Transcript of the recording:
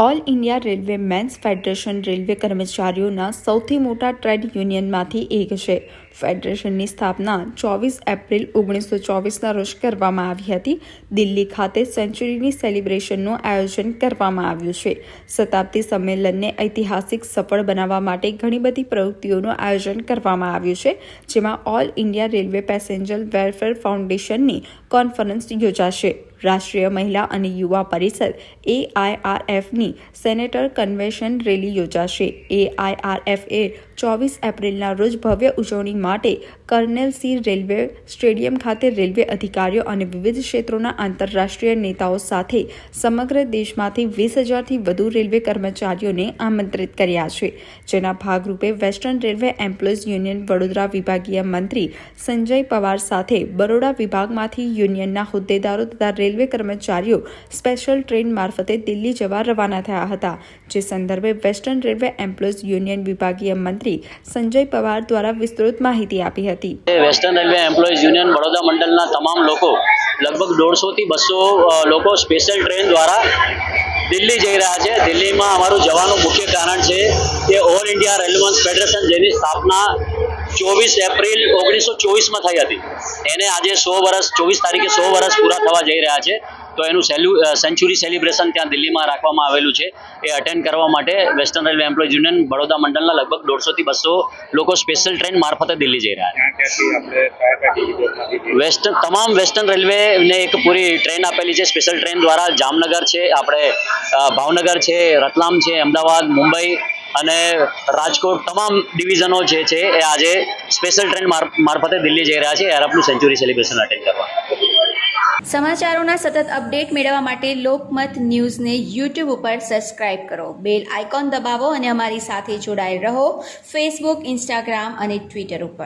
All India railway men's federation railway કર્મચારીઓના સૌથી મોટા ટ્રેડ યુનિયનમાંથી એક છે. ફેડરેશનની સ્થાપના ચોવીસ એપ્રિલ ઓગણીસો ચોવીસના રોજ કરવામાં આવી હતી. દિલ્હી ખાતે સેન્ચુરીની સેલિબ્રેશનનું આયોજન કરવામાં આવ્યું છે. શતાબ્દી સંમેલનને ઐતિહાસિક સફળ બનાવવા માટે ઘણી બધી પ્રવૃત્તિઓનું આયોજન કરવામાં આવ્યું છે, જેમાં all India railway passenger welfare ફાઉન્ડેશનની conference યોજાશે. રાષ્ટ્રીય મહિલા અને યુવા પરિષદ એઆઈઆરએફની સેનેટર કન્વેન્શન રેલી યોજાશે. એઆઈઆરએફ એ ચોવીસ એપ્રિલના રોજ ભવ્ય ઉજવણી માટે કર્નેલ સી રેલવે સ્ટેડિયમ ખાતે રેલવે અધિકારીઓ અને વિવિધ ક્ષેત્રોના આંતરરાષ્ટ્રીય નેતાઓ સાથે સમગ્ર દેશમાંથી વીસ હજારથી વધુ રેલવે કર્મચારીઓને આમંત્રિત કર્યા છે. જેના ભાગરૂપે western railway employees union Vadodara વિભાગીય મંત્રી સંજય પવાર સાથે બરોડા વિભાગમાંથી યુનિયનના હોદ્દેદારો તથા રેલવે કર્મચારીઓ સ્પેશિયલ ટ્રેન મારફતે દિલ્હી જવા રવાના થયા હતા, જે સંદર્ભે વેસ્ટર્ન રેલવે એમ્પ્લોઈઝ યુનિયન વિભાગીય મંત્રી સંજય પવાર દ્વારા વિસ્તૃત માહિતી આપી હતી. Western railway employees union Baroda મંડળના તમામ લોકો, લગભગ દોઢસોથી બસો લોકો સ્પેશિયલ ટ્રેન દ્વારા દિલ્હી જઈ રહ્યા છે. દિલ્હીમાં અમારું જવાનું મુખ્ય કારણ છે કે ઓલ ઇન્ડિયા રેલવન્સ ફેડરેશન જેની સ્થાપના ચોવીસ એપ્રિલ ઓગણીસો ચોવીસમાં થઈ હતી. એને આજે સો વર્ષ ચોવીસ તારીખે સો વર્ષ પૂરા થવા જઈ રહ્યા છે. તો એનું સેલ્યુ સેન્ચુરી સેલિબ્રેશન ત્યાં દિલ્હીમાં રાખવામાં આવેલું છે. એ અટેન્ડ કરવા માટે western railway employee union Vadodara મંડળના લગભગ દોઢસોથી બસો લોકો સ્પેશિયલ ટ્રેન મારફતે દિલ્હી જઈ રહ્યા છે. વેસ્ટર્ન તમામ વેસ્ટર્ન રેલવેને એક પૂરી ટ્રેન આપેલી છે. સ્પેશિયલ ટ્રેન દ્વારા જામનગર છે, આપણે ભાવનગર છે, રતલામ છે, અમદાવાદ, મુંબઈ અને રાજકોટ તમામ ડિવિઝનો જે છે એ આજે સ્પેશિયલ ટ્રેન મારફતે દિલ્હી જઈ રહ્યા છે. એરપનું સેન્ચુરી સેલિબ્રેશન અટેન્ડ કરવા. સમાચારોના સતત અપડેટ મેળવવા માટે લોકમત ન્યૂઝને યુટ્યુબ ઉપર સબસ્ક્રાઇબ કરો. બેલ આઇકોન દબાવો અને અમારી સાથે જોડાયેલ રહો. ફેસબુક ઇન્સ્ટાગ્રામ અને ટ્વિટર ઉપર.